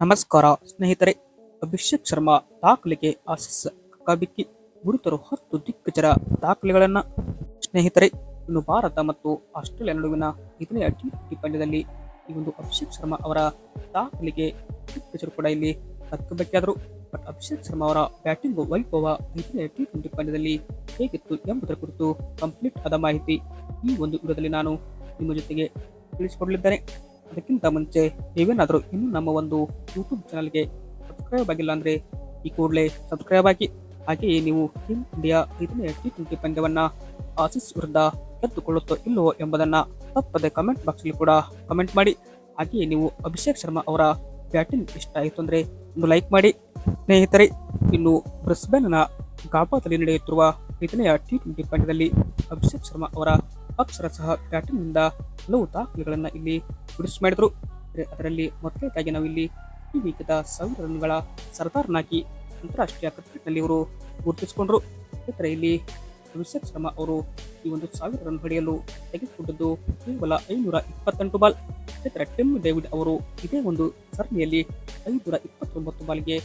ನಮಸ್ಕಾರ ಸ್ನೇಹಿತರೆ, ಅಭಿಷೇಕ್ ಶರ್ಮಾ ದಾಖಲೆಗೆ ಆಸೀಸ್ ಕಬಿಕ್ಕಿ ಗುರುತರು ಹತ್ತು ದಿಗ್ಗಜರ ದಾಖಲೆಗಳನ್ನು. ಸ್ನೇಹಿತರೆ, ಇನ್ನು ಭಾರತ ಮತ್ತು ಆಸ್ಟ್ರೇಲಿಯಾ ನಡುವಿನ ಇದನೇ ಟಿ ಟ್ವೆಂಟಿ ಪಂದ್ಯದಲ್ಲಿ ಈ ಒಂದು ಅಭಿಷೇಕ್ ಶರ್ಮಾ ಅವರ ದಾಖಲೆಗೆ ದಿಗ್ಗಜರು ಕೂಡ ಇಲ್ಲಿ ಹತ್ತಬೇಕಾದರು ಬಟ್ ಅಭಿಷೇಕ್ ಶರ್ಮಾ ಅವರ ಬ್ಯಾಟಿಂಗ್ ವೈಭವ ಇದನೇ ಟಿ ಟ್ವೆಂಟಿ ಪಂದ್ಯದಲ್ಲಿ ಹೇಗಿತ್ತು ಎಂಬುದರ ಕುರಿತು ಕಂಪ್ಲೀಟ್ ಆದ ಮಾಹಿತಿ ಈ ಒಂದು ವಿಡಿಯೋದಲ್ಲಿ ನಾನು ನಿಮ್ಮ ಜೊತೆಗೆ ತಿಳಿಸಿಕೊಡಲಿದ್ದೇನೆ. ಅದಕ್ಕಿಂತ ಮುಂಚೆ ನೀವೇನಾದರೂ ಇನ್ನೂ ನಮ್ಮ ಒಂದು ಯೂಟ್ಯೂಬ್ ಚಾನಲ್ಗೆ ಸಬ್ಸ್ಕ್ರೈಬ್ ಆಗಿಲ್ಲ ಅಂದರೆ ಈ ಕೂಡಲೇ ಸಬ್ಸ್ಕ್ರೈಬ್ ಆಗಿ, ಹಾಗೆಯೇ ನೀವು ಟೀಮ್ ಇಂಡಿಯಾ ಐದನೇ ಟಿ ಟ್ವೆಂಟಿ ಪಂದ್ಯವನ್ನು ಆಸೀಸ್ ವಿರುದ್ಧ ಗೆದ್ದುಕೊಳ್ಳುತ್ತೋ ಇಲ್ಲವೋ ಎಂಬುದನ್ನು ತಪ್ಪದೆ ಕಮೆಂಟ್ ಬಾಕ್ಸಲ್ಲಿ ಕೂಡ ಕಮೆಂಟ್ ಮಾಡಿ. ಹಾಗೆಯೇ ನೀವು ಅಭಿಷೇಕ್ ಶರ್ಮಾ ಅವರ ಬ್ಯಾಟಿಂಗ್ ಇಷ್ಟ ಆಯಿತು ಅಂದರೆ ಒಂದು ಲೈಕ್ ಮಾಡಿ. ಸ್ನೇಹಿತರೆ, ಇನ್ನು ಬ್ರಿಸ್ಬೇನ್ನ ಗಾಬಾದಲ್ಲಿ ನಡೆಯುತ್ತಿರುವ ಐದನೆಯ ಟಿ ಟ್ವೆಂಟಿ ಪಂದ್ಯದಲ್ಲಿ ಅಭಿಷೇಕ್ ಶರ್ಮಾ ಅವರ ಅಕ್ಷರ ಸಹ ಬ್ಯಾಟಿಂಗ್ನಿಂದ ಹಲವು ದಾಖಲೆಗಳನ್ನು ಇಲ್ಲಿ ಬಿಡಿಸ್ ಮಾಡಿದ್ರು. ಅದರಲ್ಲಿ ಮೊದಲನೇದಾಗಿ ನಾವು ಇಲ್ಲಿ ವೀಕದ ಸಾವಿರ ರನ್ಗಳ ಸರ್ದಾರ್ನಾಗಿ ಅಂತಾರಾಷ್ಟ್ರೀಯ ಕ್ರಿಕೆಟ್ನಲ್ಲಿ ಇವರು ಗುರುತಿಸಿಕೊಂಡ್ರು. ಇತರ ಇಲ್ಲಿ ಅಭಿಷೇಕ್ ಶರ್ಮಾ ಅವರು ಈ ಒಂದು ಸಾವಿರ ರನ್ ಹೊಡೆಯಲು ತೆಗೆದುಕೊಂಡದ್ದು ಕೇವಲ ಐನೂರ ಇಪ್ಪತ್ತೆಂಟು ಬಾಲ್. ಇತರ ಟಿಮ್ ಡೇವಿಡ್ ಅವರು ಇದೇ ಒಂದು ಸರಣಿಯಲ್ಲಿ ಐನೂರ ಇಪ್ಪತ್ತೊಂಬತ್ತು ಬಾಲ್ಗೆ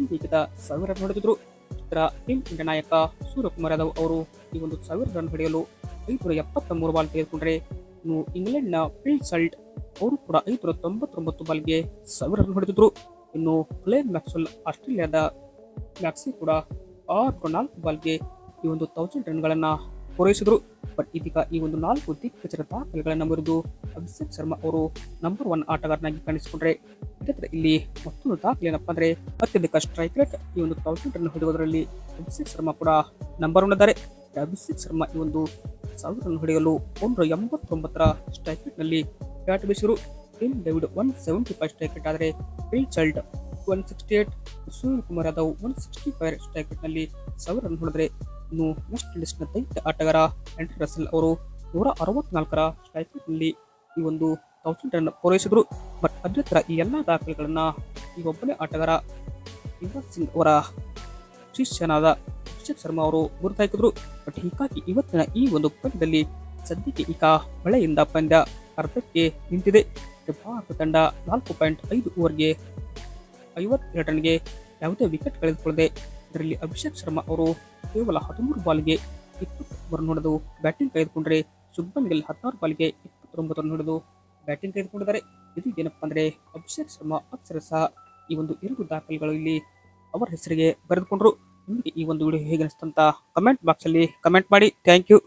ಈ ವೀಕದ ಸಾವಿರ ರನ್ ಹೊಡೆದಿದ್ರು ಇತರ ಟೀಮ್ ಇಂಡಿಯಾ ನಾಯಕ ಸೂರ್ಯಕುಮಾರ್ ಯಾದವ್ ಅವರು ಈ ಒಂದು ಸಾವಿರ ರನ್ ಹೊಡೆಯಲು ಐನೂರ ಎಪ್ಪತ್ತ ಮೂರು ಬಾಲ್ ತೆಗೆದುಕೊಂಡರೆ ಇನ್ನು ಇಂಗ್ಲೆಂಡ್ನ ಫಿಲ್ ಸಲ್ಟ್ ಅವರು ಕೂಡ ಐನೂರ ತೊಂಬತ್ತೊಂಬತ್ತು ಬಾಲ್ಗೆ ಸಾವಿರ ರನ್ ಹೊಡೆದಿದ್ರು. ಇನ್ನು ಕ್ಲೇನ್ ಮ್ಯಾಕ್ಸ್ವೆಲ್ ಆಸ್ಟ್ರೇಲಿಯಾದ ಮ್ಯಾಕ್ಸಿ ಕೂಡ ಆರು ನಾಲ್ಕು ಬಾಲ್ಗೆ ಈ ಒಂದು ತೌಸಂಡ್ ರನ್ಗಳನ್ನ ಪೂರೈಸಿದ್ರು. ಬಟ್ ಇದೀಗ ಈ ಒಂದು ನಾಲ್ಕು ದಿಗ್ಗಜರ ದಾಖಲೆಗಳನ್ನ ಮುರಿದು ಅಭಿಷೇಕ್ ಶರ್ಮಾ ಅವರು ನಂಬರ್ ಒನ್ ಆಟಗಾರನಾಗಿ ಕಾಣಿಸಿಕೊಂಡ್ರೆ. ಇದರ ಇಲ್ಲಿ ಮತ್ತೊಂದು ದಾಖಲೆ ಏನಪ್ಪಾ ಅಂದ್ರೆ ಅತ್ಯಧಿಕ ಸ್ಟ್ರೈಕ್ ರೇಟ್ ಈ ಒಂದು ತೌಸಂಡ್ ರನ್ ಹೊಡೆಯುವುದರಲ್ಲಿ ಅಭಿಷೇಕ್ ಶರ್ಮಾ ಕೂಡ ನಂಬರ್ ಒನ್ ಇದ್ದಾರೆ. ಅಭಿಷೇಕ್ ಶರ್ಮಾ ಈ ಒಂದು ಸಾವಿರ ರನ್ ಹೊಡೆಯಲು ಒಂದು ಎಂಬತ್ತೊಂಬತ್ತರ ಸ್ಟ್ರೈಕ್ ರೇಟ್ನಲ್ಲಿ ಬ್ಯಾಟ್ ಶುರು Tim David one seventy five strike ಆದರೆ Phil Salt one sixty eight Suryakumar Yadav one sixty five ಸ್ಟ್ರೈಕ್ನಲ್ಲಿ ಸಾವಿರ ರನ್ ಹೊಡೆದ್ರೆ ಇನ್ನು ವೆಸ್ಟ್ ಇಂಡೀಸ್ನ ದೈತ್ಯ ಆಟಗಾರ ಆಂಡ್ರಿ ರಸೆಲ್ ಅವರು ನೂರ ಅರವತ್ನಾಲ್ಕರ ಸ್ಟ್ರೈಕ್ನಲ್ಲಿ ಈ ಒಂದು ತೌಸಂಡ್ ರನ್ ಪೂರೈಸಿದ್ರು. ಬಟ್ ಅಭ್ಯರ್ಥರ ಈ ಎಲ್ಲ ದಾಖಲೆಗಳನ್ನ ಈ ಒಬ್ಬನೇ ಆಟಗಾರ ಯುವರಾಜ್ ಸಿಂಗ್ ಅವರ ಶಿಷ್ಯನಾದ ಅಭಿಷೇಕ್ ಶರ್ಮಾ ಅವರು ಗುರುತಾಕಿದ್ರು ಬಟ್ ಹೀಗಾಗಿ ಇವತ್ತಿನ ಈ ಒಂದು ಪಂದ್ಯದಲ್ಲಿ ಸದ್ಯಕ್ಕೆ ಈಗ ಮಳೆಯಿಂದ ಪಂದ್ಯ ಅರ್ಧಕ್ಕೆ ನಿಂತಿದೆ. ಭಾರತ ತಂಡ ನಾಲ್ಕು ಪಾಯಿಂಟ್ ಐದು ಓವರ್ಗೆ ಐವತ್ತೆರಡು ರನ್ಗೆ ಯಾವುದೇ ವಿಕೆಟ್ ಕಳೆದುಕೊಳ್ಳದೆ ಇದರಲ್ಲಿ ಅಭಿಷೇಕ್ ಶರ್ಮಾ ಅವರು ಕೇವಲ ಹದಿಮೂರು ಬಾಲ್ಗೆ ರನ್ ಹೊಡೆದು ಬ್ಯಾಟಿಂಗ್ ಕಳೆದುಕೊಂಡರೆ ಸುಬ್ಬನ್ ಗಿಲ್ ಹದಿನಾರು ಬಾಲ್ಗೆ ಇಪ್ಪತ್ತೊಂಬತ್ತು ರನ್ ಹೊಡೆದು ಬ್ಯಾಟಿಂಗ್ ತೆಗೆದುಕೊಂಡಿದ್ದಾರೆ ಇದು ಏನಪ್ಪಾ ಅಂದ್ರೆ ಅಭಿಷೇಕ್ ಶರ್ಮಾ ಅಕ್ಷರಶಃ ಈ ಒಂದು ಎರಡು ದಾಖಲೆಗಳು ಇಲ್ಲಿ ಅವರ ಹೆಸರಿಗೆ ಬರೆದುಕೊಂಡರು. ನಿಮಗೆ ಈ ಒಂದು ವಿಡಿಯೋ ಹೇಗೆ ಅನಿಸ್ತಂತ ಕಮೆಂಟ್ ಬಾಕ್ಸಲ್ಲಿ ಕಮೆಂಟ್ ಮಾಡಿ. Thank you